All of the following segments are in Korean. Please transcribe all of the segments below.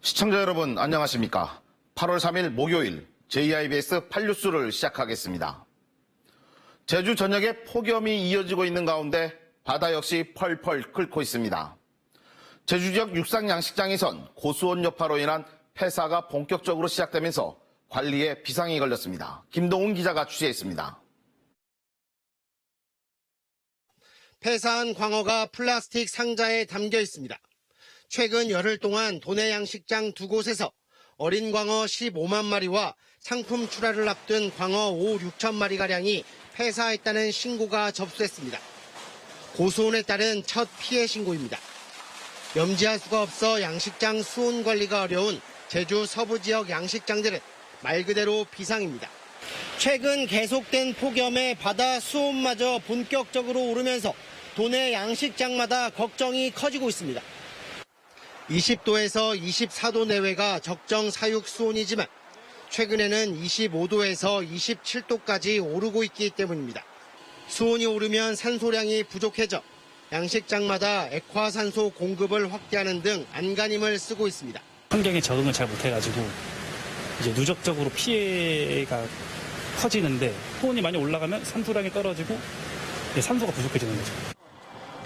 시청자 여러분 안녕하십니까? 8월 3일 목요일 JIBS 8뉴스를 시작하겠습니다. 제주 전역에 폭염이 이어지고 있는 가운데 바다 역시 펄펄 끓고 있습니다. 제주 지역 육상 양식장에선 고수온 여파로 인한 폐사가 본격적으로 시작되면서 관리에 비상이 걸렸습니다. 김동훈 기자가 취재했습니다. 폐사한 광어가 플라스틱 상자에 담겨 있습니다. 최근 열흘 동안 도내 양식장 두 곳에서 어린 광어 15만 마리와 상품 출하를 앞둔 광어 5, 6천 마리가량이 폐사했다는 신고가 접수됐습니다. 고수온에 따른 첫 피해 신고입니다. 염지할 수가 없어 양식장 수온 관리가 어려운 제주 서부 지역 양식장들은 말 그대로 비상입니다. 최근 계속된 폭염에 바다 수온마저 본격적으로 오르면서 도내 양식장마다 걱정이 커지고 있습니다. 20도에서 24도 내외가 적정 사육 수온이지만 최근에는 25도에서 27도까지 오르고 있기 때문입니다. 수온이 오르면 산소량이 부족해져 양식장마다 액화산소 공급을 확대하는 등 안간힘을 쓰고 있습니다. 환경에 적응을 잘 못해가지고 이제 누적적으로 피해가 커지는데 수온이 많이 올라가면 산소량이 떨어지고 산소가 부족해지는 거죠.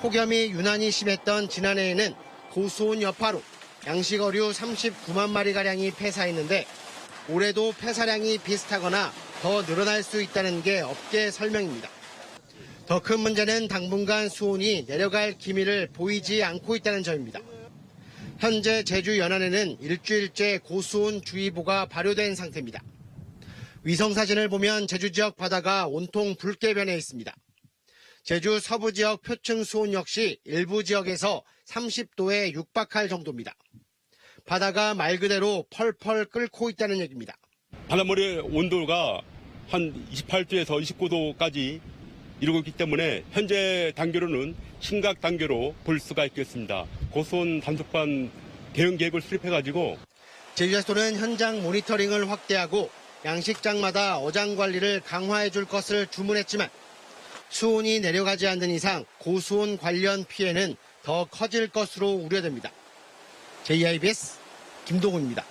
폭염이 유난히 심했던 지난해에는 고수온 여파로 양식어류 39만 마리가량이 폐사했는데 올해도 폐사량이 비슷하거나 더 늘어날 수 있다는 게 업계 설명입니다. 더 큰 문제는 당분간 수온이 내려갈 기미를 보이지 않고 있다는 점입니다. 현재 제주 연안에는 일주일째 고수온 주의보가 발효된 상태입니다. 위성 사진을 보면 제주 지역 바다가 온통 붉게 변해 있습니다. 제주 서부 지역 표층 수온 역시 일부 지역에서 30도에 육박할 정도입니다. 바다가 말 그대로 펄펄 끓고 있다는 얘기입니다. 바닷물의 온도가 한 28도에서 29도까지 이루고 있기 때문에 현재 단계로는 심각 단계로 볼 수가 있겠습니다. 고수온 단속반 대응 계획을 수립해가지고 제주에서는 현장 모니터링을 확대하고 양식장마다 어장 관리를 강화해 줄 것을 주문했지만 수온이 내려가지 않는 이상 고수온 관련 피해는 더 커질 것으로 우려됩니다. JIBS 김동훈입니다.